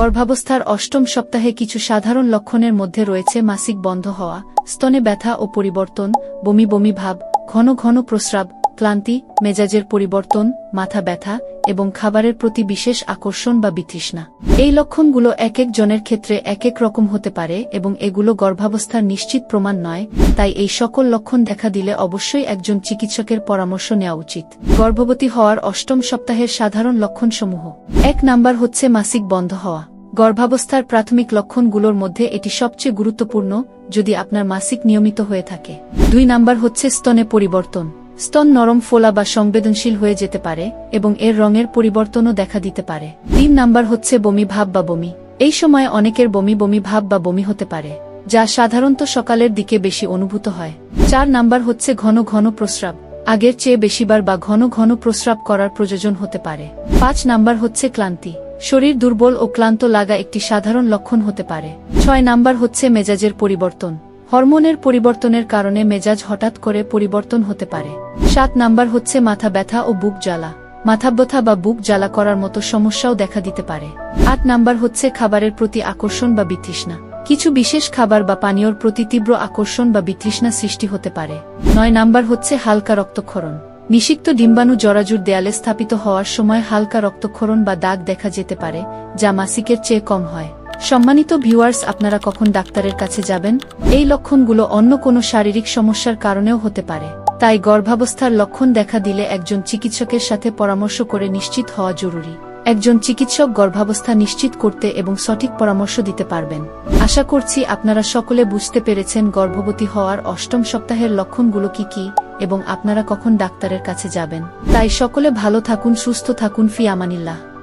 গর্ভাবস্থার অষ্টম সপ্তাহে কিছু সাধারণ লক্ষণের মধ্যে রয়েছে মাসিক বন্ধ হওয়া, স্তনে ব্যথা ও পরিবর্তন, বমি বমি ভাব, ঘন ঘন প্রস্রাব, ক্লান্তি, মেজাজের পরিবর্তন, মাথা ব্যথা এবং খাবারের প্রতি বিশেষ আকর্ষণ বা বিতৃষ্ণা। এই লক্ষণগুলো এক এক জনের ক্ষেত্রে এক এক রকম হতে পারে এবং এগুলো গর্ভাবস্থার নিশ্চিত প্রমাণ নয়, তাই এই সকল লক্ষণ দেখা দিলে অবশ্যই একজন চিকিৎসকের পরামর্শ নেওয়া উচিত। গর্ভবতী হওয়ার অষ্টম সপ্তাহের সাধারণ লক্ষণসমূহ। এক নাম্বার হচ্ছে মাসিক বন্ধ হওয়া। গর্ভাবস্থার প্রাথমিক লক্ষণগুলোর মধ্যে এটি সবচেয়ে গুরুত্বপূর্ণ, যদি আপনার মাসিক নিয়মিত হয়ে থাকে। দুই নাম্বার হচ্ছে স্তনে পরিবর্তন। স্তন নরম ফোলা বা সংবেদনশীল হয়ে যেতে পারে এবং এর রঙের পরিবর্তনও দেখা দিতে পারে। তিন নাম্বার হচ্ছে বমি ভাব বা বমি। এই সময় অনেকের বমি বমি ভাব বা বমি হতে পারে, যা সাধারণত সকালের দিকে বেশি অনুভূত হয়। চার নাম্বার হচ্ছে ঘন ঘন প্রস্রাব। আগের চেয়ে বেশিবার বা ঘন ঘন প্রস্রাব করার প্রয়োজন হতে পারে। পাঁচ নাম্বার হচ্ছে ক্লান্তি। শরীর দুর্বল ও ক্লান্ত লাগা একটি সাধারণ লক্ষণ হতে পারে। ছয় নাম্বার হচ্ছে মেজাজের পরিবর্তন। হরমোনের পরিবর্তনের কারণে মেজাজ হঠাৎ করে পরিবর্তন হতে পারে। সাত নাম্বার হচ্ছে মাথা ব্যথা ও বুক জ্বালা। মাথা ব্যথা বা বুক জ্বালা করার মতো সমস্যাও দেখা দিতে পারে। আট নাম্বার হচ্ছে খাবারের প্রতি আকর্ষণ বা বিতৃষ্ণা। কিছু বিশেষ খাবার বা পানীয়র প্রতি তীব্র আকর্ষণ বা বিতৃষ্ণা সৃষ্টি হতে পারে। নয় নাম্বার হচ্ছে হালকা রক্তক্ষরণ। নিষিক্ত ডিম্বাণু জরাজুর দেয়ালে স্থাপিত হওয়ার সময় হালকা রক্তক্ষরণ বা দাগ দেখা যেতে পারে, যা মাসিকের চেয়ে কম হয়। সম্মানিত ভিউয়ার্স, আপনারা কখন ডাক্তারের কাছে যাবেন? এই লক্ষণগুলো অন্য কোনো শারীরিক সমস্যার কারণেও হতে পারে। তাই গর্ভাবস্থার লক্ষণ দেখা দিলে একজন চিকিৎসকের সাথে পরামর্শ করে নিশ্চিত হওয়া জরুরি। একজন চিকিৎসক গর্ভাবস্থা নিশ্চিত করতে এবং সঠিক পরামর্শ দিতে পারবেন। আশা করছি আপনারা সকলে বুঝতে পেরেছেন গর্ভবতী হওয়ার অষ্টম সপ্তাহের লক্ষণগুলো কি কি, এবং আপনারা কখন ডাক্তারের কাছে যাবেন। তাই সকলে ভালো থাকুন, সুস্থ থাকুন। ফি আমানিল্লাহ।